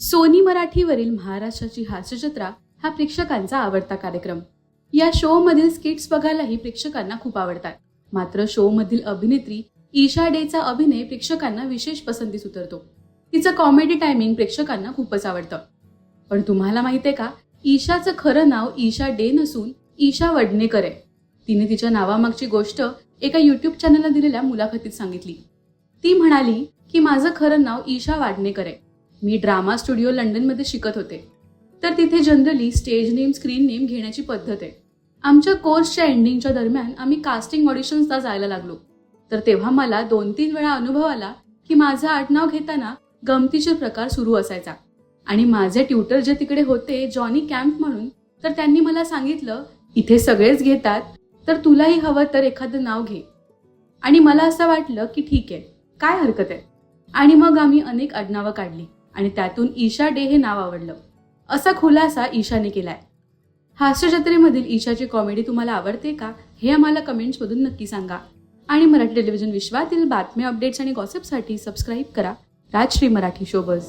Sony मराठीवरील महाराष्ट्राची हास्यजत्रा हा प्रेक्षकांचा आवडता कार्यक्रम. या शो मधील स्किट्स बघायलाही प्रेक्षकांना खूप आवडतात. मात्र शो मधील अभिनेत्री ईशा डेचा अभिनय प्रेक्षकांना विशेष पसंतीस उतरतो. तिचं कॉमेडी टायमिंग प्रेक्षकांना खूपच आवडतं. पण तुम्हाला माहितीये का ईशाचं खरं नाव ईशा डे नसून ईशा वडनेकर आहे. तिने तिच्या नावामागची गोष्ट एका युट्यूब चॅनलला दिलेल्या मुलाखतीत सांगितली. ती म्हणाली की माझं खरं नाव ईशा वाडनेकर आहे. मी ड्रामा स्टुडिओ लंडनमध्ये शिकत होते. तर तिथे generally stage name screen name घेण्याची पद्धत आहे. आमच्या कोर्सच्या एंडिंगच्या दरम्यान आम्ही कास्टिंग ऑडिशन्सला जायला लागलो. तर तेव्हा मला दोन तीन वेळा अनुभव आला की माझं आडनाव घेताना गमतीचे प्रकार सुरू असायचा. आणि माझे ट्युटर जे तिकडे होते जॉनी कॅम्प म्हणून तर त्यांनी मला सांगितलं इथे सगळेच घेतात तर तुलाही हवं तर एखादं नाव घे. आणि मला असं वाटलं की ठीक आहे काय हरकत आहे? आणि मग आम्ही अनेक आडनावं काढली. आणि त्यातून ईशा डे हे नाव आवडलं. असा खुलासा ईशाने केलाय. हास्यजत्रेमधील ईशाची कॉमेडी तुम्हाला आवडते का? हे आम्हाला कमेंट्समधून नक्की सांगा. आणि मराठी टेलिव्हिजन विश्वातील बातम्या अपडेट्स आणि गॉसिपसाठी सबस्क्राईब करा. राजश्री मराठी शोबज